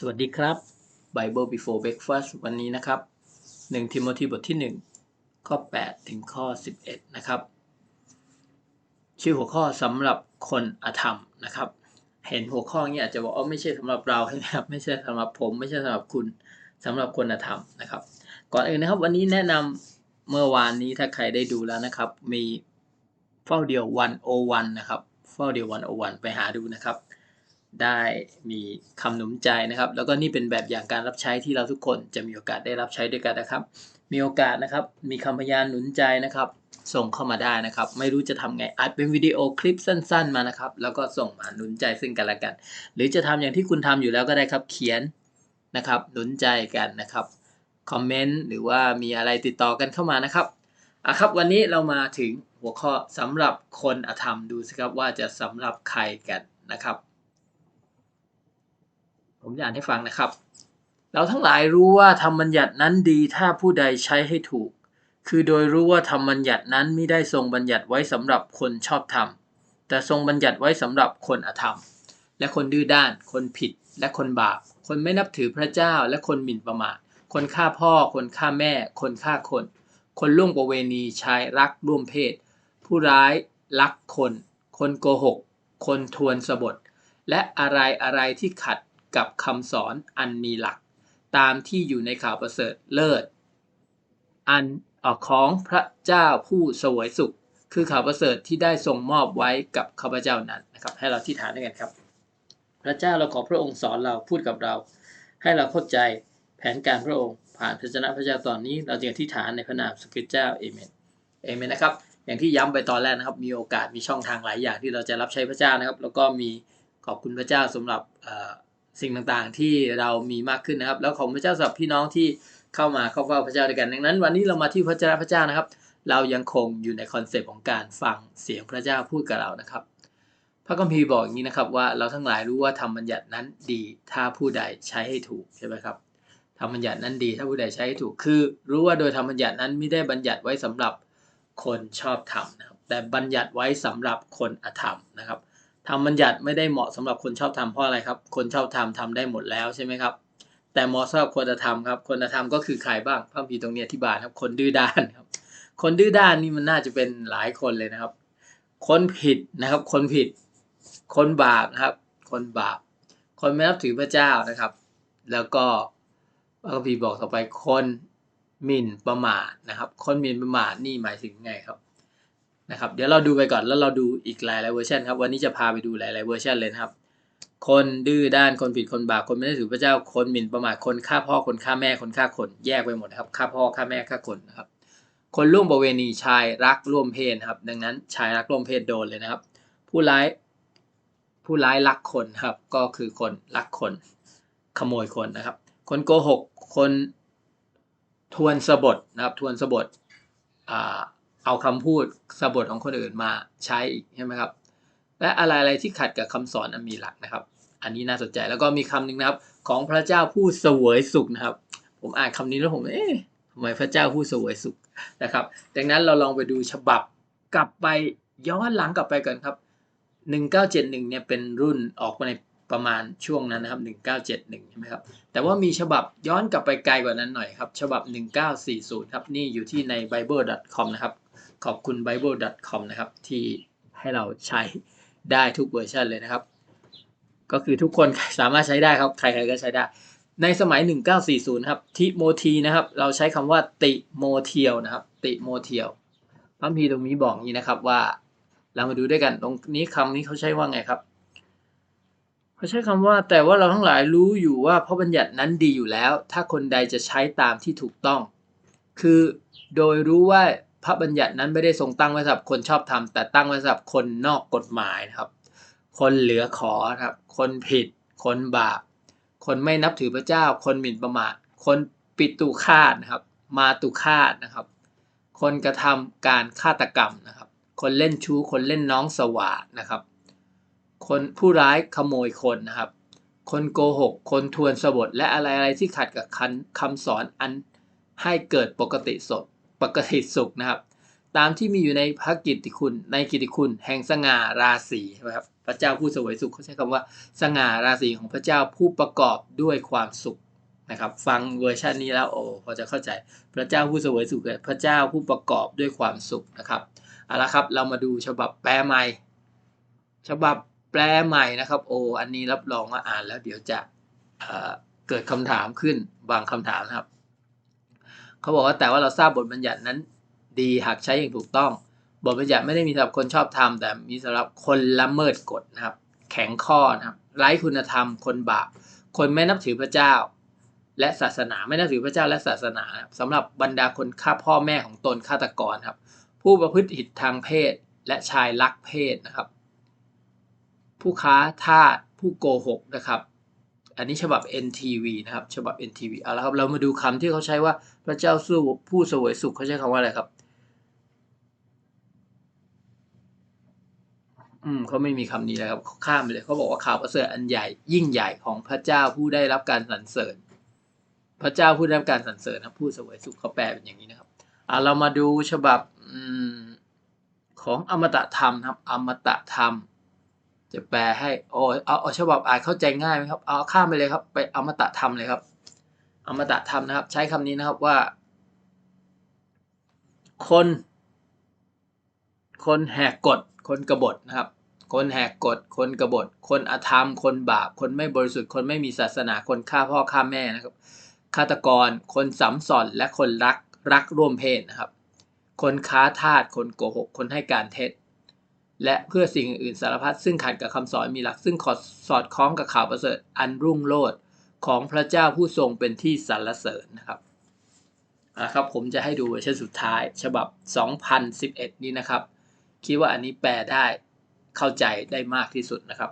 สวัสดีครับ Bible before breakfast วันนี้นะครับ 1ทิโมธีบทที่ 1 ข้อ 8 ถึงข้อ 11 นะครับ ชื่อหัวข้อสำหรับคนอธรรมนะครับ เห็นหัวข้อนี้อาจจะบอกว่าไม่ใช่สำหรับเราใช่ไหมครับ ไม่ใช่สำหรับผม ไม่ใช่สำหรับคุณสำหรับคนอธรรมนะครับ ก่อนอื่นนะครับ วันนี้แนะนำเมื่อวานนี้ถ้าใครได้ดูแล้วนะครับ มีเฝ้าเดียว101นะครับ เฝ้าเดียว101ไปหาดูนะครับ ได้มีคำหนุนใจนะครับ แล้วก็นี่เป็นแบบอย่างการรับใช้ที่เราทุกคนจะมีโอกาสได้รับใช้ด้วยกันนะครับ มีโอกาสนะครับ มีคำพยานหนุนใจนะครับ ส่งเข้ามาได้นะครับ ไม่รู้จะทำไงอัดเป็นวิดีโอคลิปสั้น ๆ มานะครับ แล้วก็ส่งมาหนุนใจซึ่งกันและกัน หรือจะทำอย่างที่คุณทำอยู่แล้วก็ได้ครับ เขียนนะครับหนุนใจกันนะครับคอมเมนต์หรือว่ามีอะไรติดต่อกันเข้ามานะครับอะครับวันนี้เรามาถึงหัวข้อสำหรับคนอธรรมดูสิครับว่าจะสำหรับใครกันนะครับ ผมจะอ่านให้ฟังนะครับ เราทั้งหลายรู้ว่าธรรมบัญญัตินั้นดีถ้าผู้ใดใช้ให้ถูก คือโดยรู้ว่าธรรมบัญญัตินั้นไม่ได้ทรงบัญญัติไว้สำหรับคนชอบธรรม แต่ทรงบัญญัติไว้สำหรับคนอธรรม และคนดื้อด้าน คนผิด และคนบาป คนไม่นับถือพระเจ้า และคนหมิ่นประมาท คนฆ่าพ่อ คนฆ่าแม่ คนฆ่าคน คนล่วงประเวณีชายรักร่วมเพศ ผู้ร้ายลักคน คนโกหก คนทวนสบทและอะไรอะไรที่ขัด กับคำสอนอันมีหลัก ตามที่อยู่ในข่าวประเสริฐเลิศ อันออกของพระเจ้าผู้สวยสุข คือข่าวประเสริฐที่ได้ทรงมอบไว้กับข้าพเจ้านั้นนะครับ ให้เราที่ฐานด้วยกันครับ พระเจ้าเราขอพระองค์สอนเราพูดกับเรา ให้เราเข้าใจแผนการพระองค์ ผ่านพระเจ้าพระเจ้าตอนนี้ เราจึงอธิษฐานในพระนามสกิเจ้าเอเมนเอเมนนะครับอย่างที่ย้ำไปตอนแรกนะครับ มีโอกาสมีช่องทางหลายอย่างที่เราจะรับใช้พระเจ้านะครับ แล้วก็มีขอบคุณพระเจ้าสำหรับ สิ่งต่างๆที่เรามีมากขึ้นนะครับ แล้วขอบพระเจ้าสำหรับพี่น้องที่เข้ามาเข้าเฝ้าพระเจ้าด้วยกัน ดังนั้น วันนี้เรามาที่พระเจ้าพระเจ้านะครับ เรายังคงอยู่ในคอนเซปต์ของการฟังเสียงพระเจ้าพูดกับเรานะครับ พระคัมภีร์บอกอย่างนี้นะครับว่าเราทั้งหลายรู้ว่าธรรมบัญญัตินั้นดี ถ้าผู้ใดใช้ให้ถูกใช่ไหมครับธรรมบัญญัตินั้นดีถ้าผู้ใดใช้ให้ถูกคือ รู้ว่าโดยธรรมบัญญัตินั้นไม่ได้บัญญัติไว้สำหรับคนชอบธรรมนะครับแต่บัญญัติไว้สำหรับคนอธรรมนะครับ ธรรมบัญญัติไม่ได้เหมาะสำหรับคนชอบทำเพราะอะไรครับ คนชอบทำทำได้หมดแล้วใช่ไหมครับ แต่เหมาะสำหรับคนธรรมครับคนธรรมก็คือใครบ้างพระพีตรงนี้อธิบายครับ คนดื้อด้านครับ คนดื้อด้านนี่มันน่าจะเป็นหลายคนเลยนะครับ คนผิดนะครับ คนผิด คนบาปนะครับ คนบาป คนไม่นับถือพระเจ้านะครับ แล้วก็พระพีบอกต่อไปคนหมิ่นประมาทนะครับ คนหมิ่นประมาทนี่หมายถึงไงครับ นะครับเดี๋ยวเราดูไปก่อนแล้วเราดูอีกหลายหลายเวอร์ชันครับวันนี้จะพาไปดูหลายหลายเวอร์ชันเลยนะครับ คนดื้อด้านคนผิดคนบาปคนไม่ได้ถือพระเจ้าคนหมิ่นประมาทคนฆ่าพ่อคนฆ่าแม่คนฆ่าคนแยกไปหมดครับฆ่าพ่อฆ่าแม่ฆ่าคนนะครับ คนร่วมประเวณีชายรักร่วมเพศครับ ดังนั้นชายรักร่วมเพศโดนเลยนะครับ ผู้ร้ายผู้ร้ายรักคนครับก็คือคนรักคนขโมยคนนะครับ คนโกหกคนทวนสบทนะครับ ทวนสบทอ่า เอาคำพูดสบทของคนอื่นมาใช้อีกใช่ไหมครับ และอะไรอะไรที่ขัดกับคำสอนอันมีหลักนะครับ อันนี้น่าสนใจแล้วก็มีคำหนึ่งนะครับ ของพระเจ้าผู้เสวยสุขนะครับ ผมอ่านคำนี้แล้วผมเอ๊ะทำไมพระเจ้าผู้เสวยสุขนะครับ ดังนั้นเราลองไปดูฉบับกลับไปย้อนหลังกลับไปกันครับ 1971เนี่ยเป็นรุ่นออกมาในประมาณช่วงนั้นนะครับ 1971 ใช่ไหมครับ แต่ว่ามีฉบับย้อนกลับไปไกลกว่านั้นหน่อยครับ ฉบับ 1940 ครับ นี่อยู่ที่ใน bible.com นะครับ ขอบคุณ bible.com นะครับที่ให้เราใช้ได้ทุกเวอร์ชันเลยนะครับ ก็คือทุกคนสามารถใช้ได้ครับ ใครๆก็ใช้ได้ ในสมัย 1940 ครับทิโมธีนะครับ เราใช้คำว่าติโมเทียวนะครับ ติโมเทียวพระพีตรงนี้บอกนี้นะครับว่า เรามาดูด้วยกันตรงนี้คำนี้เขาใช้ว่าไงครับเขาใช้คำว่าแต่ว่าเราทั้งหลายรู้อยู่ว่าพระบัญญัตินั้นดีอยู่แล้ว ถ้าคนใดจะใช้ตามที่ถูกต้อง คือโดยรู้ว่า พระบัญญัตินั้นไม่ได้ทรงตั้งไว้สำหรับคนชอบทำแต่ตั้งไว้สำหรับคนนอกกฎหมายนะครับ คนเหลือขอครับ คนผิด คนบาป คนไม่นับถือพระเจ้า คนหมิ่นประมาท คนปิดตูคาดนะครับ มาตุคาดนะครับ คนกระทำการฆาตกรรมนะครับ คนเล่นชู้ คนเล่นน้องสวาดนะครับ คนผู้ร้ายขโมยคนนะครับ คนโกหก คนทวนสบทและอะไรอะไรที่ขัดกับคำสอนอันให้เกิดปกติสด ปกติสุขนะครับ ตามที่มีอยู่ในพระกิตติคุณ ในกิตติคุณแห่งสง่าราศีนะครับพระเจ้าผู้เสวยสุขเขาใช้คำว่า สง่าราศีของพระเจ้าผู้ประกอบด้วยความสุขนะครับ ฟังเวอร์ชันนี้แล้วโอ้พอจะเข้าใจพระเจ้าผู้เสวยสุขพระเจ้าผู้ประกอบด้วยความสุขนะครับเอาละครับ เรามาดูฉบับแปลใหม่ ฉบับแปลใหม่นะครับ โอ้อันนี้รับรองว่าอ่านแล้วเดี๋ยวจะเเกิดคำถามขึ้นบางคำถามนะครับ เขาบอกว่าแต่ว่าเราทราบบทบัญญัตินั้นดีหากใช้อย่างถูกต้อง บทบัญญัติไม่ได้มีสำหรับคนชอบธรรมแต่มีสำหรับคนละเมิดกฎนะครับ แข็งข้อนะครับไร้คุณธรรม คนบาปคนไม่นับถือพระเจ้า และศาสนาไม่นับถือพระเจ้าและศาสนาสำหรับบรรดาคนฆ่าพ่อแม่ของตนฆาตกรครับ ผู้ประพฤติผิดทางเพศและชายลักเพศนะครับ ผู้ค้าทาสผู้โกหกนะครับ อันนี้ฉบับ NTV นะครับ ฉบับ NTV เอาละครับ เรามาดูคำที่เขาใช้ว่า พระเจ้าสู้ผู้เสวยสุขเขาใช้คำว่าอะไรครับ อืมเขาไม่มีคำนี้นะครับข้ามไปเลยเขาบอกว่าข่าวประเสริฐอันใหญ่ ยิ่งใหญ่ของพระเจ้าผู้ได้รับการสรรเสริญ พระเจ้าผู้ได้รับการสรรเสริญนะผู้เสวยสุขเขาแปลเป็นอย่างนี้นะครับอ่าเรามาดูฉบับอของอมตะธรรมครับ อมตะธรรม จะแปลให้โอ้เอาเอาฉบับอ่านเข้าใจง่ายไหมครับ เอาข้ามไปเลยครับ ไปอมตะธรรมเลยครับ อมตะธรรมนะครับ ใช้คำนี้นะครับว่า คน คนแหกกฎ คนกบฏนะครับ คนแหกกฎ คนกบฏ คนอธรรม คนบาป คนไม่บริสุทธิ์ คนไม่มีศาสนา คนฆ่าพ่อฆ่าแม่นะครับ ฆาตกร คนสัมสอนและคนรัก รักร่วมเพศนะครับ คนค้าทาส คนโกหก คนให้การเท็จและเพื่อสิ่งอื่นสารพัดซึ่งขัดกับคำสอนมีหลักซึ่งขอสอดคล้องกับข่าวประเสริฐอันรุ่งโรจน์ ของพระเจ้าผู้ทรงเป็นที่สรรเสริญนะครับนะครับ ผมจะให้ดูเวอร์ชันสุดท้าย ฉบับ 2011 นี้นะครับ คิดว่าอันนี้แปลได้เข้าใจได้มากที่สุดนะครับ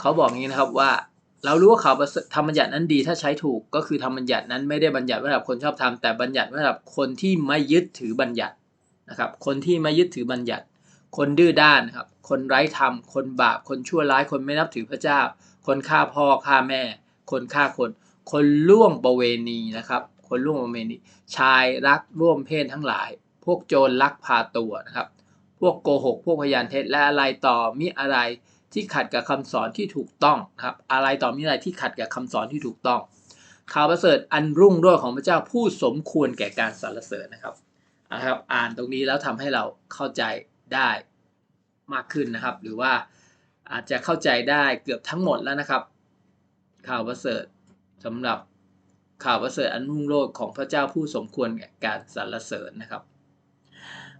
เขาบอกงี้นะครับว่าเรารู้ว่าข่าวธรรมบัญญัตินั้นดีถ้าใช้ถูกก็คือธรรมบัญญัตินั้นไม่ได้บัญญัติไว้สำหรับคนชอบธรรมแต่บัญญัติไว้สำหรับคนที่ไม่ยึดถือบัญญัตินะครับ คนที่ไม่ยึดถือบัญญัติ คนดื้อด้านนะครับคนไร้ธรรมคนบาปคนชั่วร้ายคนไม่นับถือพระเจ้า คนฆ่าพ่อฆ่าแม่ คนฆ่าคน คนล่วงประเวณีนะครับ คนล่วงประเวณี ชายรักร่วมเพศทั้งหลาย พวกโจรลักพาตัวนะครับ พวกโกหก พวกพยานเท็จและอะไรต่อมิอะไรที่ขัดกับคำสอนที่ถูกต้องนะครับ อะไรต่อมีอะไรที่ขัดกับคำสอนที่ถูกต้อง ข่าวประเสริฐอันรุ่งโรจน์ของพระเจ้าผู้สมควรแก่การสรรเสริญนะครับนะครับ อ่านตรงนี้แล้วทำให้เราเข้าใจได้มากขึ้นนะครับ หรือว่า อาจจะเข้าใจได้เกือบทั้งหมดแล้วนะครับ ข่าวประเสริฐสำหรับข่าวประเสริฐอันรุ่งโรจน์ของพระเจ้าผู้สมควรแก่การสรรเสริญนะครับ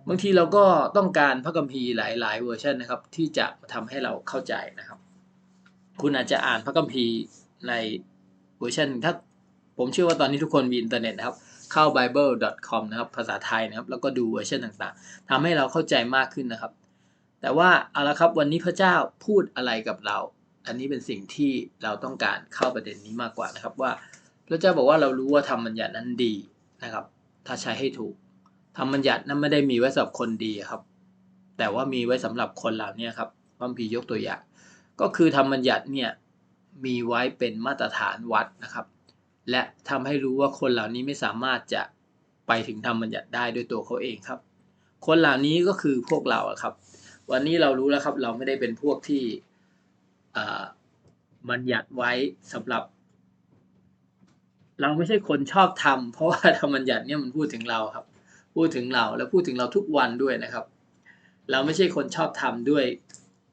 บางทีเราก็ต้องการพระคัมภีร์หลาย ๆ เวอร์ชันนะครับ ที่จะทำให้เราเข้าใจนะครับ คุณอาจจะอ่านพระคัมภีร์ในเวอร์ชันถ้าผมเชื่อว่าตอนนี้ทุกคนมีอินเทอร์เน็ตนะครับ เข้า bible.com นะครับภาษาไทยนะครับ แล้วก็ดูเวอร์ชันต่างๆทำให้เราเข้าใจมากขึ้นนะครับ แต่ว่าเอาละครับวันนี้พระเจ้าพูดอะไรกับเรา อันนี้เป็นสิ่งที่เราต้องการเข้าประเด็นนี้มากกว่านะครับว่า พระเจ้าบอกว่าเรารู้ว่าทำบัญญัตินั้นดีนะครับ ถ้าใช้ให้ถูกธรรมบัญญัตินั้นไม่ได้มีไว้สำหรับคนดีครับ แต่ว่ามีไว้สำหรับคนเหล่านี้ครับพระพียกตัวอย่าง ก็คือธรรมบัญญัติเนี่ยมีไว้เป็นมาตรฐานวัดนะครับ และทำให้รู้ว่าคนเหล่านี้ไม่สามารถจะไปถึงธรรมบัญญัติได้ด้วยตัวเขาเองครับ คนเหล่านี้ก็คือพวกเราครับ วันนี้เรารู้แล้วครับ เราไม่ได้เป็นพวกที่บัญญัติไว้สำหรับ เราไม่ใช่คนชอบทำเพราะว่าธรรมัญญัติเนี่ยมันพูดถึงเราครับ พูดถึงเราและพูดถึงเราทุกวันด้วยนะครับ เราไม่ใช่คนชอบทำด้วย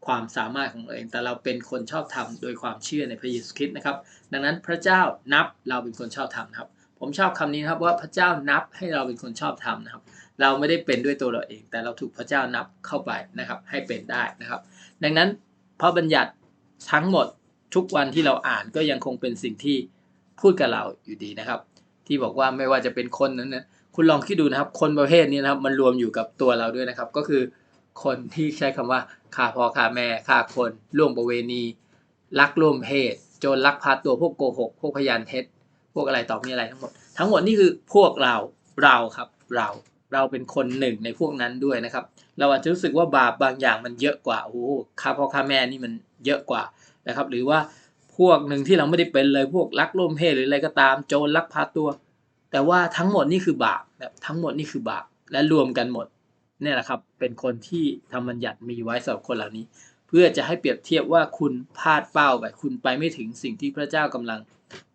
ความสามารถของเราเอง แต่เราเป็นคนชอบทำโดยความเชื่อในพระเยซูคริสต์นะครับ ดังนั้นพระเจ้านับเราเป็นคนชอบทำครับ ผมชอบคำนี้นะครับว่าพระเจ้านับให้เราเป็นคนชอบทำนะครับ เราไม่ได้เป็นด้วยตัวเราเอง แต่เราถูกพระเจ้านับเข้าไปนะครับ ให้เป็นได้นะครับ ดังนั้นพระบัญญัติทั้งหมดทุกวันที่เราอ่านก็ยังคงเป็นสิ่งที่พูดกับเราอยู่ดีนะครับ ที่บอกว่าไม่ว่าจะเป็นคนนั้นนะคุณลองคิดดูนะครับ คนประเภทนี้นะครับ มันรวมอยู่กับตัวเราด้วยนะครับ ก็คือคนที่ใช้คำว่าฆ่าพ่อฆ่าแม่ฆ่าคนล่วงประเวณี ลักล่วมเพศโจรลักพาตัวพวกโกหกพวกพยานเท็จ วกอะไรต่อมีอะไรทั้งหมด ทั้งหมดนี่คือพวกเราเราครับเราเราเป็นคนหนึ่งในพวกนั้นด้วยนะครับ เราอาจจะรู้สึกว่าบาปบางอย่างมันเยอะกว่าโอ้ฆ่าพ่อฆ่าแม่นี่มันเยอะกว่านะครับ หรือว่าพวกหนึ่งที่เราไม่ได้เป็นเลยพวกลักล่มเพศหรืออะไรก็ตามโจรลักพาตัว แต่ว่าทั้งหมดนี่คือบาปแบบทั้งหมดนี่คือบาปและรวมกันหมดนี่แหละครับ เป็นคนที่ทำบัญญัติมีไว้สำหรับคนเหล่านี้ เพื่อจะให้เปรียบเทียบว่าคุณพลาดเป้าไปคุณไปไม่ถึงสิ่งที่พระเจ้ากำลัง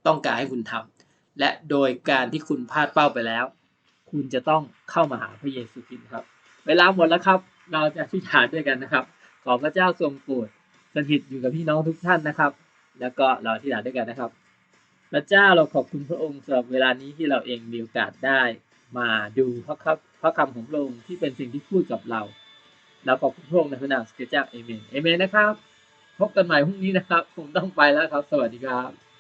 ต้องการให้คุณทำและโดยการที่คุณพลาดเป้าไปแล้ว คุณจะต้องเข้ามาหาพระเยซูคริสต์ครับ เวลาหมดแล้วครับ เราจะอธิษฐานด้วยกันนะครับ ขอพระเจ้าทรงโปรดสถิตอยู่กับพี่น้องทุกท่านนะครับ แล้วก็เราอธิษฐานด้วยกันนะครับ พระเจ้าเราขอบคุณพระองค์สำหรับเวลานี้ที่เราเองมีโอกาสได้ มาดูพระคับพระคำของพระองค์ที่เป็นสิ่งที่พูดกับเรา เราขอบคุณพระองค์ในพระนามสเกจ้าเอเมนเอเมนนะครับ พบกันใหม่พรุ่งนี้นะครับ ผมต้องไปแล้วครับ สวัสดีครับ